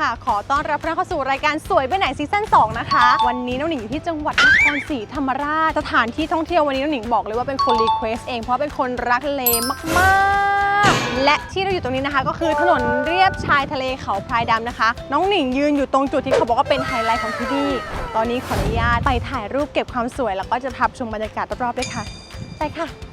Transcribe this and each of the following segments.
ค่ะ ขอต้อนรับเข้าสู่รายการสวยไปไหนซีซั่น2นะคะ วันนี้น้องหนิงอยู่ที่จังหวัดนครศรีธรรมราช สถานที่ท่องเที่ยววันนี้น้องหนิงบอกเลยว่าเป็นคนรีเควสเองเพราะเป็นคนรักทะเลมากๆ และที่เราอยู่ตรงนี้นะคะ ก็คือถนนเรียบชายทะเลเขาพรายดำนะคะ น้องหนิงยืนอยู่ตรงจุดที่เขาบอกว่าเป็นไฮไลท์ของที่นี่ ตอนนี้ขออนุญาตไปถ่ายรูปเก็บความสวย แล้วก็จะพาไปชมบรรยากาศรอบๆด้วยค่ะ ไปค่ะ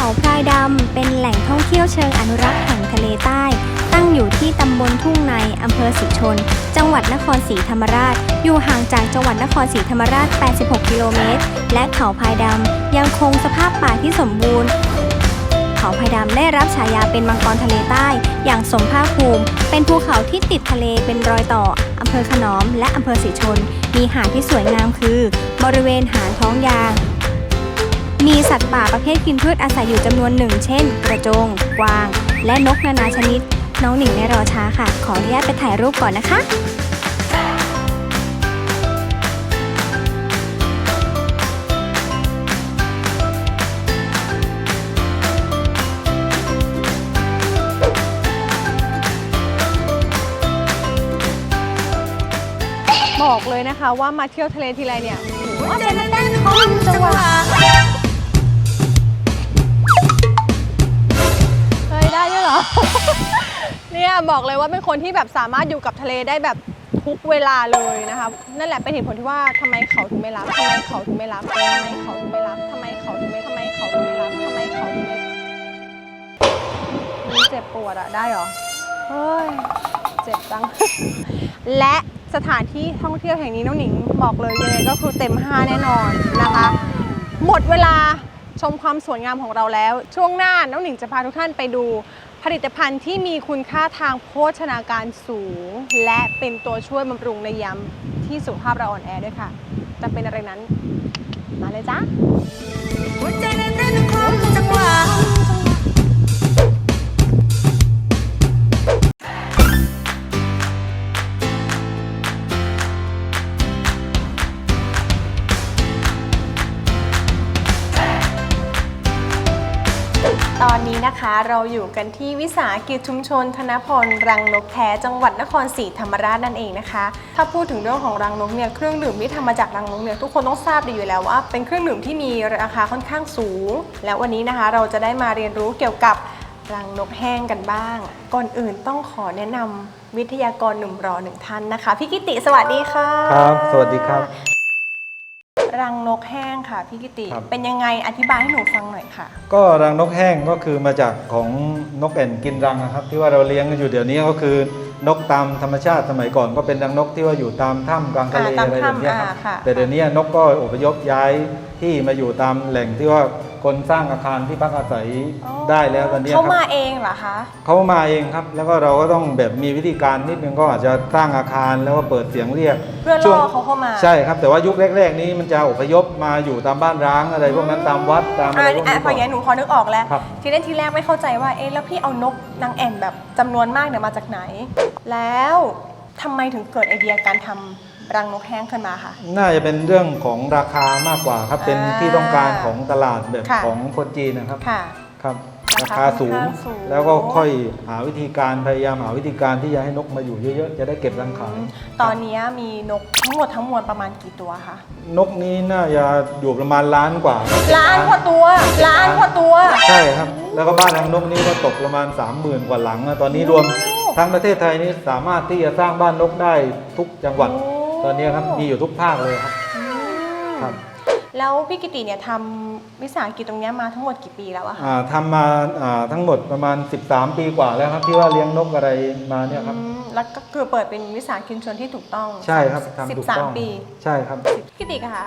เขาพรายดำ เป็นแหล่งท่องเที่ยวเชิงอนุรักษ์แห่งทะเลใต้ ตั้งอยู่ที่ตำบลทุ่งในอำเภอศรีชน จังหวัดนครศรีธรรมราช อยู่ห่างจากจังหวัดนครศรีธรรมราช 86 กิโลเมตร และเขาพรายดำ ยังคงสภาพป่าที่สมบูรณ์ เขาพายดำได้รับฉายาเป็นมังกรทะเลใต้ อย่างสมภาคภูมิ เป็นภูเขาที่ติดทะเลเป็นรอยต่ออำเภอขนอม และอำเภอศรีชน มีหาดที่สวยงามคือ บริเวณหาดท้องยาง มีสัตว์ป่าประเภทกินพืชอาศัยอยู่จำนวนหนึ่ง เช่น กระโจง กวาง และนกนานาชนิด น้องหนิงไม่รอช้าค่ะ ขออนุญาตไปถ่ายรูปก่อนนะคะบอกเลยนะคะว่ามาเที่ยวทะเลทีไรเนี่ยว่าจะมาเต้นคอนจังหวะ เนี่ยบอกเลยว่าเป็นคนที่แบบสามารถอยู่กับทะเลได้แบบทุกเวลาเลยนะคะ นั่นแหละเป็นเหตุผลที่ว่าทำไมเขาถึงไม่รับทำไมเขาถึงไม่รับทำไมเขาถึงไม่รับทำไมเขาถึงไม่ทำไมเขาถึงไม่รับทำไมเขาถึงไม่นี่เจ็บปวดอะได้เหรอเฮ้ยเจ็บจัง และสถานที่ท่องเที่ยวแห่งนี้น้องหนิงบอกเลยยังไงก็คือเต็ม5แน่นอนนะคะ หมดเวลาชมความสวยงามของเราแล้ว ช่วงหน้าน้องหนิงจะพาทุกท่านไปดู ผลิตภัณฑ์ที่มีคุณค่าทางโภชนาการสูง และเป็นตัวช่วยบำรุงในยามที่สุขภาพเราอ่อนแอด้วยค่ะ จะเป็นอะไรนั้น มาเลยจ้า วันนี้นะคะ เราอยู่กันที่วิสาหกิจชุมชน ธนพลรังนกแท้จังหวัดนครศรีธรรมราชนั่นเองนะคะ ถ้าพูดถึงเรื่องของรังนกเนี่ยเครื่องดื่มที่ทำมาจากรังนกเนี่ยทุกคนต้องทราบดีอยู่แล้วว่า เป็นเครื่องดื่มที่มีราคาค่อนข้างสูง แล้ววันนี้นะคะ เราจะได้มาเรียนรู้เกี่ยวกับรังนกแห้งกันบ้าง ก่อนอื่นต้องขอแนะนำวิทยากรหนุ่มรอหนึ่งท่านนะคะพี่กิติสวัสดีค่ะครับ สวัสดีครับ รังนกแห้งค่ะพี่กิติ ครับ เป็นยังไงอธิบายให้หนูฟังหน่อยค่ะ ก็รังนกแห้งก็คือมาจากของนกแอ่นกินรังนะครับ ที่ว่าเราเลี้ยงกันอยู่เดี๋ยวนี้ก็คือนกตามธรรมชาติสมัยก่อนก็เป็นรังนกที่ว่าอยู่ตามถ้ำกลางทะเลอ่าตามอะไรแบบเนี้ยครับถ้ำอ่าค่ะ แต่เดี๋ยวนี้นกก็อพยพย้ายที่มาอยู่ตามแหล่งที่ว่า คนสร้างอาคารที่พักอาศัยได้แล้วตอนนี้คเขารับมาเองเหรอคะเขามาเองครับ แล้วก็เราก็ต้องแบบมีวิธีการนิดนึงก็อาจจะสร้างอาคารแล้วก็เปิดเสียงเรียกเพื่อช่วล่งอเขาเข้ามาใช่ครับแต่ว่ายุคแรก ๆ นี้มันจะอพยพมาอยู่ตามบ้านร้างอะไรพวกนั้นตามวัดตามอะไรอ่าพวกอะนี้พออย่างนี้หนูพอนึกออกแล้วครับทีแรกทีแรกไม่เข้าใจว่าเอ๊ะแล้วพี่เอานกนางแอ่นแบบจำนวนมากเนี่ยมาจากไหน แล้วทำไมถึงเกิดไอเดียการทำ รังนกแห้งขึ้นมาค่ะ น่าจะเป็นเรื่องของราคามากกว่าครับ เป็นที่ต้องการของตลาดแบบค่ะของคนจีนนะครับค่ะครับ ราราคาคาสูง ค่อนข้างสูง แล้วก็ค่อยหาวิธีการพยายามหาวิธีการที่จะให้นกมาอยู่เยอะๆ จะได้เก็บรังขายตอนนี้มีนกทั้งหมดทั้งมวลประมาณกี่ตัวคะนกนี้น่าจะอยู่ประมาณล้านกว่าครับล้านกว่าตัวล้านกว่าตัว ใช่ครับ แล้วก็บ้านทางนกนี้ก็ตกประมาณ 30,000 กว่าหลังนะตอนนี้รวม ทั้งประเทศไทยนี่สามารถที่จะสร้างบ้านนกได้ทุกจังหวัด โอ้ ตอนนี้ครับมีอยู่ทุกภาคเลยครับอืมครับ แล้วพี่กิติเนี่ยทำวิสาหกิจตรงเนี้ยมาทั้งหมดกี่ปีแล้วอะคะอ่าทำมาอ่าทั้งหมดประมาณ 13 ปีกว่าแล้วครับที่ว่าเลี้ยงนกอะไรมาเนี่ยครับ อืมแล้วก็คือเปิดเป็นวิสาหกิจชุมชนที่ถูกต้องใช่ครับสิบทำถูกสามต้องปี ใช่ครับ พี่ติคะ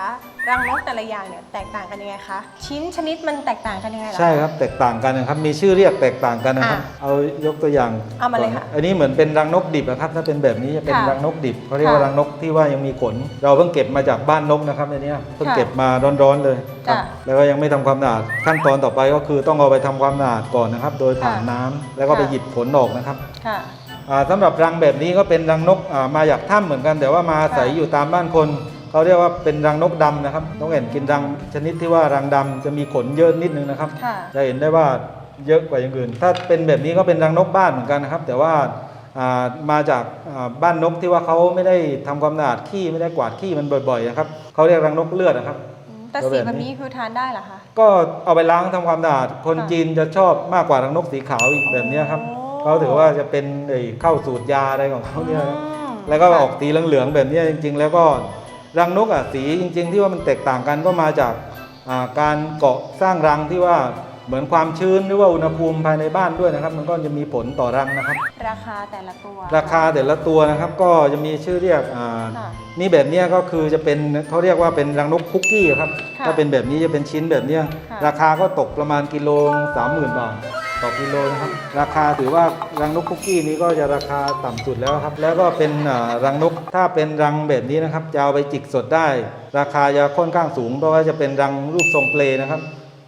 รังนกแต่ละอย่างเนี่ยแตกต่างกันยังไงคะชิ้นชนิดมันแตกต่างกันยังไงเหรอ ใช่ครับแตกต่างกันนะครับ มีชื่อเรียกแตกต่างกันนะครับ อะเอายกตัวอย่างเอามาเลยก่นค่ะอันนี้เหมือนเป็นรังนกดิบนะครับ ถ้าเป็นแบบนี้จะเป็นค่ะรังนกดิบเขาเรียกว่าค่ะรังนกที่ว่ายังมีขน เราเพิ่งเก็บมาจากบ้านนกนะครับในเนี้ยเพิ่งค่ะ เก็บมาร้อนๆเลยครับจ้ะแล้วก็ยังไม่ทำความสะอาดขั้นตอนต่อไปก็คือต้องเอาไปทำความสะอาดก่อนนะครับ โดยผ่านค่ะน้ำแล้วก็ไปค่ะหยิบขนออกนะครับค่ะอ่าสำหรับรังแบบนี้ก็เป็นรังนกอ่ามาจากถ้ำเหมือนกัน แต่ว่ามาอาศัยค่ะอยู่ตามบ้านคนเขาเรียกว่าเป็นรังนกดำนะครับนกแอ่นกินรังชนิดที่ว่ารังดำจะมีขนเยอะนิดนึงนะครับค่ะจะเห็นได้ว่าเยอะกว่าอย่างอื่น ถ้าเป็นแบบนี้ก็เป็นรังนกบ้านเหมือนกันนะครับ แต่ว่าอ่ามาจากอ่าบ้านนกที่ว่าเขาไม่ได้ทำความสะอาดขี้ไม่ได้กวาดขี้มันบ่อยๆนะครับเขาเรียกรังนกเลือดนะครับ แต่สีแบบนี้คือทานได้เหรอคะ ก็เอาไปล้างทำความสะอาดคนค่ะจีนจะชอบมากกว่ารังนกสีขาวอีกแบบเนี้ยครับโอ้ เขาถือว่าจะเป็นไอ้เข้าสูตรยาอะไรของเขาเนี่ยครับ อืมแล้วก็ออกสีเหลืองๆแบบเนี้ยจริง ๆ แล้วก็รังนกอะสีจริง ๆ ที่ว่ามันแตกต่างกันก็มาจากอ่าการเกาะสร้างรังที่ว่า เหมือนความชื้นหรือว่าอุณหภูมิภายในบ้านด้วยนะครับ มันก็จะมีผลต่อรังนะครับ ราคาแต่ละตัว ราคาแต่ละตัวนะครับ ก็จะมีชื่อเรียกอ่าค่ะนี่แบบเนี้ยก็คือจะเป็นเขาเรียกว่าเป็นรังนกคุกกี้ครับค่ะถ้าเป็นแบบนี้จะเป็นชิ้นแบบเนี้ยค่ะ ราคาก็ตกประมาณกิโลสามหมื่นบาทต่อกิโลนะครับราคาถือว่ารังนกคุกกี้นี้ก็จะราคาต่ำสุดแล้วครับ แล้วก็เป็นอ่ารังนกถ้าเป็นรังแบบนี้นะครับจะเอาไปจิกสดได้ ราคาจะค่อนข้างสูงเพราะว่าจะเป็นรังรูปทรงเปลนะครับ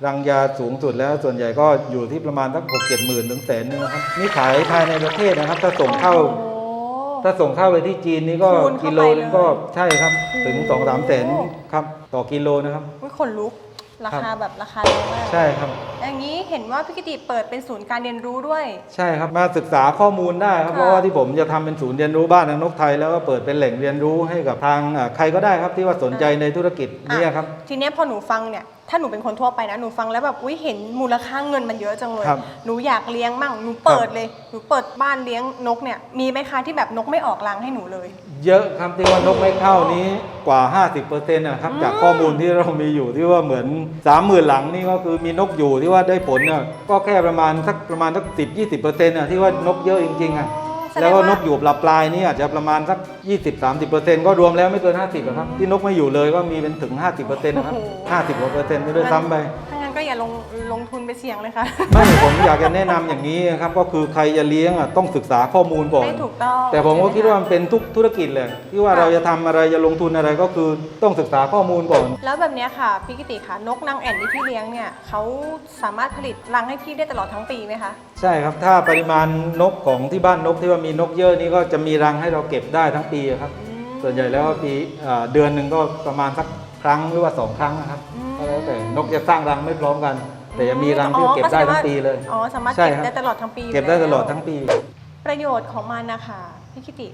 รังยาสูงสุดแล้วส่วนใหญ่ก็อยู่ที่ประมาณสักหกเจ็ดหมื่นถึงแสนนึงนะครับนี่ขายภายในประเทศนะครับ ถ้าส่งเข้าโอ้ถ้าส่งเข้าไปที่จีนนี่ก็คูณเข้ากิโลนึงก็ไปเลยใช่ครับ ถึงโอ้2องสามแสนครับต่อกิโลนะครับ อุ๊ยขนลุก ราครัคาบแบบราคาแรงมากใช่ครับ อย่างนี้เห็นว่าพี่กิติเปิดเป็นศูนย์การเรียนรู้ด้วย ใช่ครับมาศึกษาข้อมูลได้ครับค่ะ เพราะว่าที่ผมจะทำเป็นศูนย์เรียนรู้บ้านนางนกไทย แล้วก็เปิดเป็นแหล่งเรียนรู้ให้กับทางอ่าใครก็ได้ครับที่ว่าสนใจในธุรกิจเนี่ยครับ ทีเนี้ยพอหนูฟังเนี่ยถ้าหนูเป็นคนทั่วไปนะหนูฟังแล้วแบบอุ้ยเห็นมูลค่าเงินมันเยอะจังเลย ครับหนูอยากเลี้ยงมั่งหนูเปิดเลยหนูเปิดบ้านเลี้ยงนกเนี่ยมีไหมคะที่แบบนกไม่ออกรังให้หนูเลย เยอะครับที่ว่านกไม่เข้านี้กว่า 50%นะครับจากข้อมูลที่เรามีอยู่ที่ว่าเหมือน 30,000 หลังนี่ก็คือมีนกอยู่ที่ว่าได้ผลน่ะก็แค่ประมาณสักประมาณสัก10-20%น่ะที่ว่านกเยอะจริงๆอะ แสดงว่าแล้วก็นกอยู่ปลาปลายนี่อาจจะประมาณสัก 20-30%ก็รวมแล้วไม่เกิน 50อะครับ ที่นกไม่อยู่เลยก็มีเป็นถึง 50%นะครับโอ้โห50กว่าเปอร์เซ็นต์ด้วยซ้ำไป ถ้างั้น ก็อย่าลงลงทุนไปเสี่ยงเลยค่ะ ไม่ผมอยากจะแนะนำอย่างนี้นะครับก็คือใครจะเลี้ยงอะต้องศึกษาข้อมูลก่อน ได้ถูกต้องแต่ผมก็คิดว่ามันเป็นทุกธุรกิจเลยที่ว่าค่ะ เราจะทำอะไรจะลงทุนอะไรก็คือต้องศึกษาข้อมูลก่อน แล้วแบบเนี้ยค่ะพี่กิติค่ะนกนางแอ่นที่พี่เลี้ยงเนี่ยเขาสามารถผลิตรังให้พี่ได้ตลอดทั้งปีไหมคะ ใช่ครับถ้าปริมาณนกของที่บ้านนกที่ว่ามีนกเยอะนี่ก็จะมีรังให้เราเก็บได้ทั้งปีครับ ส่วนใหญ่แล้วปีอ่าเดือนหนึ่งก็ประมาณสักครั้งหรือว่าสองครั้งนะครับ อืมก็ แล้วแต่นกจะสร้างรังไม่พร้อมกัน แต่จะมีรังที่เก็บได้ทั้งปีเลยอ๋อสามารถใช่เก็บครับได้ตลอดทั้งปียู่เก็บได้ตลอดแวทั้งปี ประโยชน์ของมันนะคะพี่กิติ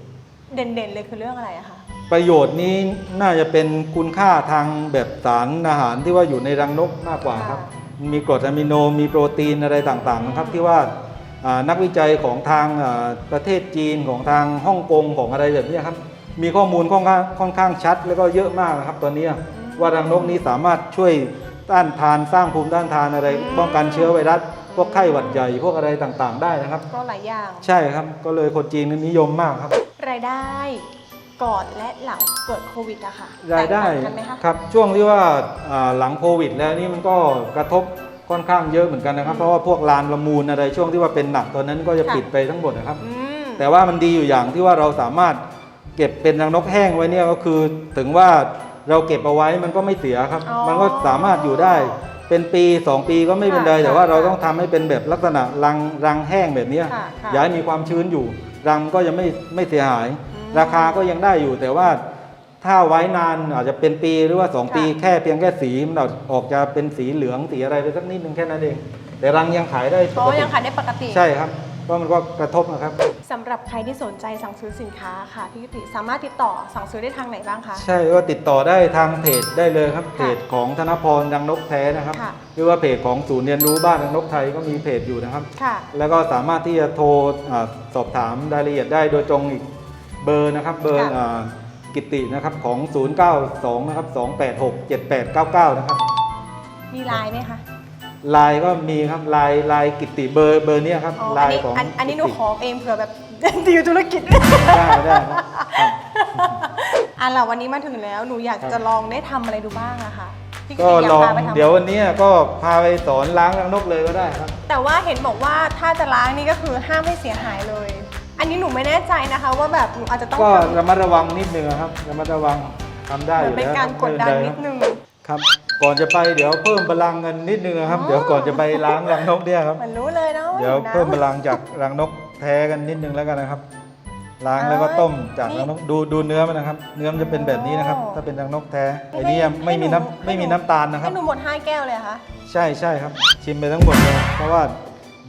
เด่นๆเลยคือเรื่องอะไรอะคะประโยชน์นี้น่าจะเป็นคุณค่าทางแบบสารอาหารที่ว่าอยู่ในรังนกมากกว่าครับ มีกรดอะมิโนมีโปรตีนอะไรต่างๆนะครับที่ว่าอ่านักวิจัยของทางอ่าประเทศจีนของทางฮ่องกงของอะไรแบบเนี้ยครับมีข้อมูลค่อนข้างค่อนข้างชัด แล้วก็เยอะมากนะครับตอนเนี้ย ว่ารังนกนี้สามารถช่วยต้านทานสร้างภูมิต้านทานอะไร ป้องกันเชื้อไวรัสพวกไข้หวัดใหญ่พวกอะไรต่างๆ ได้นะครับ ก็หลายอย่าง ใช่ครับ ก็เลยคนจีนนิยมมากครับ รายได้ก่อนและหลังเกิดโควิดอะค่ะรายได้แตกต่งกันไหมคะครับช่วงที่ว่าอ่าหลังโควิด แล้วนี่มันก็กระทบค่อนข้างเยอะเหมือนกันนะครับ เพราะว่าพวกลานประมูลอะไรช่วงที่ว่าเป็นหนักตอนนั้นก็จะค่ะปิดไปทั้งหมดนะครับอืมแต่ว่ามันดีอยู่อย่างที่ว่าเราสามารถเก็บเป็นรังนกแห้งไว้เนี่ยก็คือถึงว่า เราเก็บเอาไว้มันก็ไม่เสียครับ อ๋อมันก็สามารถอยู่ได้ เป็นปี 2 ปีก็ไม่เป็นไรค่ะแต่ว่าเราค่ะต้องทำให้เป็นแบบลักษณะรังรังแห้งแบบเนี้ยค่ะค่ะอย่าให้มีความชื้นอยู่ รังก็ยังไม่ไม่เสียหาย อืมราคาก็ยังได้อยู่ แต่ว่าถ้าไว้นานอาจจะเป็นปีหรือว่า 2 ค่ะ ปีแค่เพียงแค่สีมันออกจะเป็นสีเหลืองสีอะไรไปสักนิดนึงแค่นั้นเอง แต่รังยังขายได้ปอ๋อกติยังขายได้ปกติ ใช่ครับ เพราะมันก็กระทบนะครับ สำหรับใครที่สนใจสั่งซื้อสินค้าค่ะพี่กิติสามารถติดต่อสั่งซื้อได้ทางไหนบ้างคะ ใช่ว่าติดต่อได้ทางเพจได้เลยครับเพจของธนพรดังนกแท้นะครับ ค่ะ หรือว่าเพจของศูนย์เรียนรู้บ้านดังนกไทยก็มีเพจอยู่นะครับ ค่ะ แล้วก็สามารถที่จะโทรอาสอบถามรายละเอียดได้โดยตรงอีกเบอร์นะครับ เบอร์ค่ะอ่ากิตตินะครับของ 092 นะครับ 286 7899 นะครับ มีไลน์ไหมคะ ไลน์ก็มีครับไลน์ไลน์กิตติเบอร์เบอร์เนี้ยครับอ๋อไลอันน์นี้ของอันอันนี้หนูกิตขติอเองเผื่อแบบดีลธุรกิจได้ได้ครับครับอะล่ะวันนี้มาถึงแล้วหนูอยากจะลองได้ทำอะไรดูบ้างอะค่ะพี่ก็ติอยาลองพาไปทำเดี๋ยววันนี้ก็พาไปสอนล้างรังนกเลยก็ได้ครับ แต่ว่าเห็นบอกว่าถ้าจะล้างนี่ก็คือห้ามให้เสียหายเลย อันนี้หนูไม่แน่ใจนะคะว่าแบบหนูอาจจะต้องก็ทำระมัดระวังนิดนึงครับระมัดระวังทำได้เหอมือนยู่เป็นแล้วการกดดันไม่เป็นิไรดนึงครับ ก่อนจะไปเดี๋ยวเพิ่มพลังเงินนิดนึงนะครับอ๋อเดี๋ยวก่อนจะไปล้างรังนกเนี่ยครับมันรู้เลยเนาะเดี๋ยวนะเพิ่มพลังจากรังนกแท้กันนิดนึงแล้วกันนะครับ ล้างแล้วก็ต้มจากนี่รังนกดูดูเนื้อมันนะครับ เนื้อมันจะเป็นแบบนี้นะครับโอ้ถ้าเป็นรังนกแท้ไอ้ให้นี่ยังไม่มีให้หนูน้ำไม่มีน้ำตาลนะครัให้บหนูหมด5แก้วเลยเหรอคะใช่ใช่ครับ ชิมไปทั้งหมดเลยเพราะว่า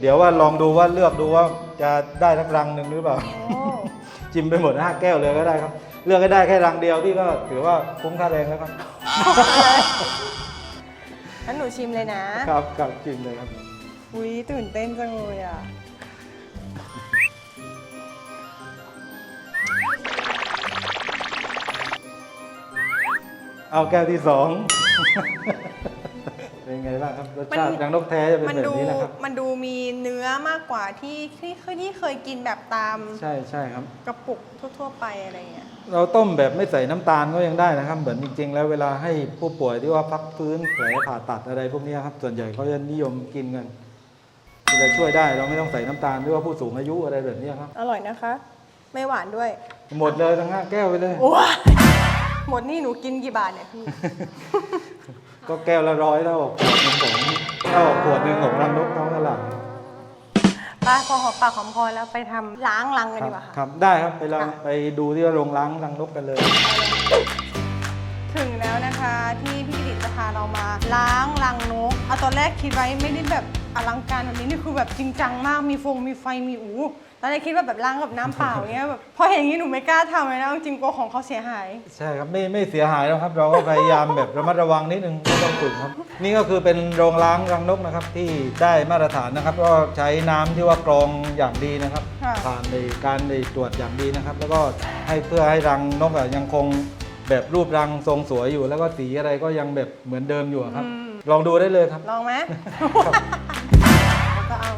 เดี๋ยวว่าลองดูว่าเลือกดูว่าจะได้ทักรังหนึ่งหรือเปล่าโอ้ชิมไปหมดห้าแก้วเลยก็ได้ครับ เลือกให้ได้แค่รังเดียวพี่ก็ถือว่าคุ้มค่าแรงแล้วครับ งั้นหนูชิมเลยนะ ครับครับชิมเลยครับ อุ้ยตื่นเต้นจังเลยอะ เอาแก้วที่สอง เป็นไงบ้างครับรสชาติรังนกแท้จะเป็นมันแบบดูนี้นะครับ มันดูมีเนื้อมากกว่าที่ที่เคยที่เคยกินแบบตามใช่ใช่ครับ กระปุกทั่ว ๆ ไปอะไรเงี้ย เราต้มแบบไม่ใส่น้ำตาลก็ยังได้นะครับ เหมือนจริง ๆ แล้วเวลาให้ผู้ป่วยที่ว่าพักฟื้นแผลผ่าตัดอะไรพวกนี้ครับ ส่วนใหญ่เขาจะนิยมกินกันมันจะช่วยได้เราไม่ต้องใส่น้ำตาลหรือว่าผู้สูงอายุอะไรแบบนี้ครับ อร่อยนะคะ ไม่หวานด้วย หมดเลยทั้งห้าแก้วไปเลยโอ้ยหมดนี่หนูกินกี่บาทเนี่ยพี่ก็แก้วละร้อยเท่ากับขวดหนึ่งของเท่ากับขวดหนึ่งของรังนกท้องตลาด ไปพอหอมปากหอมคอแล้วไปทำล้างรังกันคดีรับกว่าค่ะครับ ได้ครับไปลองค่ะ ไปดูที่ว่าโรงล้างรังนกกันเลย ถึงแล้วนะคะที่พี่กิติจะพาเรามาล้างรังนกเอาตอนแรกคิดไว้ไม่ได้แบบ อลังการแบบนี้นี่คือแบบจริงจังมากมีฟงมีไฟมีอูตอนแรกคิดว่าแบบล้างกับน้ำเปล่าเงี้ยแบบพอเห็นอย่างนี้หนูไม่กล้าทำเลยนะเอาจริงๆกลัวของเขาเสียหาย ใช่ครับไม่ไม่เสียหายแล้วครับ เราก็พยายามแบบระมัดระวังนิดนึงไม่ต้องฝึกครับ นี่ก็คือเป็นโรงล้างรังนกนะครับที่ได้มาตรฐานนะครับ ก็ใช้น้ำที่ว่ากรองอย่างดีนะครับค่ะ ผ่านในการในตรวจอย่างดีนะครับ แล้วก็ให้เพื่อให้รังนกอะยังคงแบบรูปรังทรงสวยอยู่ แล้วก็สีอะไรก็ยังแบบเหมือนเดิมอยู่อะครับ อืม ลองดูได้เลยครับลองไหมแล้วก็เอา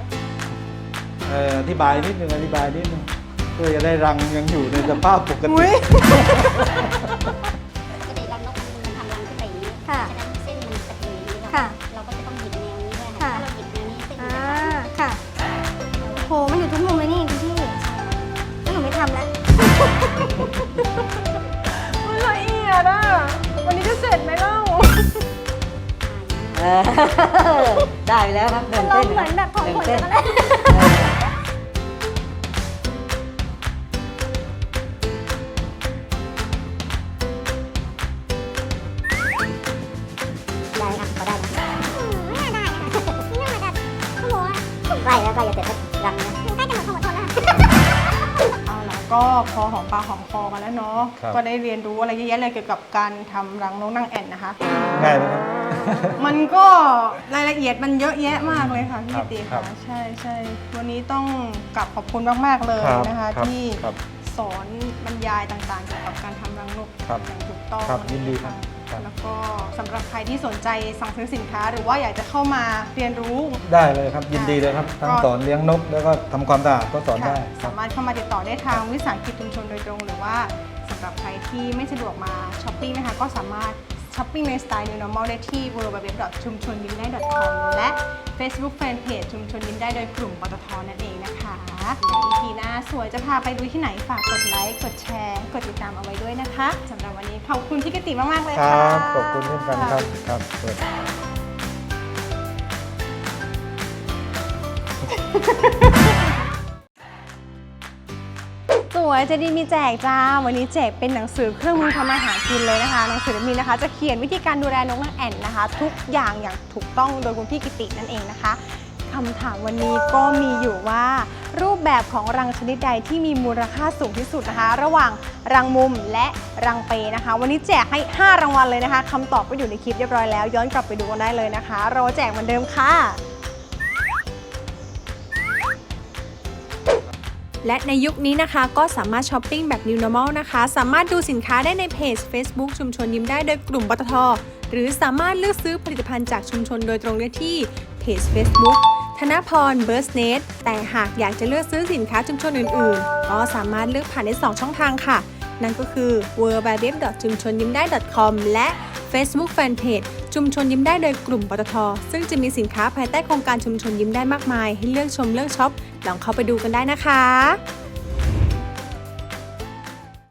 เอ่ออธิบายนิดนึงอธิบายนิดนึงเพื่อจะได้รังยังอยู่ในสภาพปกอุ้ติย ออได้แล้วครับหนึ่งเราเส้นเหมือนแบบของหนึ่งคนเส้นกันเลยได้อะพอได้นะไม่น่าได้นะคะไม่น่าแบบโอ้โหใกล้แล้วใกล้จะเสร็จแล้วรังนะหนูใกล้จะหมดความอดทนแล้ว เอาละก็พอหอมปากหอมคอกันแล้วเนาะ ครับ ก็ได้เรียนรู้อะไรเยอะแยะเลยเกี่ยวกับการทำรังนกนางแอ่นนะคะ ง่ายไหมครับ มันก็รายละเอียดมันเยอะแยะมากเลยค่ะพี่ครักิบติครัค่ะบใช่ใช่วันนี้ต้องกลับขอบคุณมาก ๆ เลยครับนะคะ ครับที่ครับสอนบรรยายต่างๆเกี่ยวกับการทำรังนกครับอย่างถูกต้องครับอะไรยินดีอย่างครัเงี้ยค่ะบครับ แล้วก็สำหรับใครที่สนใจสั่งซื้อสินค้า หรือว่าอยากจะเข้ามาเรียนรู้ ได้เลยครับยินดีเลยครับทั้งก็ สอนเลี้ยงนกแล้วก็ทำความสะอาดก็สอนได้ค่ะครับสามารถเข้ามาติดต่อได้ทางวิสาหกิจชุมชนโดยตรง หรือว่าสำหรับใครที่ไม่สะดวกมาช้อปปิ้งนะคะก็สามารถ ช้อปปิ้งในสไตล์ New Normal ได้ที่ www. ชุมชนยิ้มได้ .com และ Facebook Fanpage ชุมชนยิ้มได้โดยกลุ่มปตทนั่นเองนะคะและ EP หน้าสวยจะพาไปดูที่ไหนฝากกดไลค์ กดแชร์ กดติดตามเอาไว้ด้วยนะคะสำหรับวันนี้ขอบคุณพี่กติมากๆเลยคค่ะ รับขอบคุณเช่นกันครับครับสวัสดีครับ วยจะดีมีแจกจ้า วันนี้แจกเป็นหนังสือเครื่องมือทำอาหารกินเลยนะคะ หนังสือเล่มนี้นะคะ จะเขียนวิธีการดูแลนกนางแอ่นนะคะ ทุกอย่างอย่างถูกต้องโดยคุณพี่กิตินั่นเองนะคะคำถามวันนี้ก็มีอยู่ว่า รูปแบบของรังชนิดใดที่มีมูลค่าสูงที่สุดนะคะ ระหว่างรังมุมและรังเปนะคะ วันนี้แจกให้ 5 รางวัลเลยนะคะคำตอบก็อยู่ในคลิปเรียบร้อยแล้ว ย้อนกลับไปดูกันได้เลยนะคะรอแจกเหมือนเดิมค่ะ และในยุคนี้นะคะก็สามารถช้อปปิ้งแบบ New Normal นะคะ สามารถดูสินค้าได้ในเพจ Facebook ชุมชนยิ้มได้โดยกลุ่มปตท หรือสามารถเลือกซื้อผลิตภัณฑ์จากชุมชนโดยตรงได้ที่เพจ Facebook ธนพรเบิร์สเนตแต่หากอยากจะเลือกซื้อสินค้าชุมชนอื่นๆ ก็สามารถเลือกผ่านได้ 2 ช่องทางค่ะ นั่นก็คือ w w w ชุมชนยิ้มได้ .com และ Facebook Fanpage ชุมชนยิ้มได้โดยกลุ่มปตท ซึ่งจะมีสินค้าภายใต้โครงการชุมชนยิ้มได้มากมาย ให้เลือกชมเลือกช็อปลองเข้าไปดูกันได้นะคะ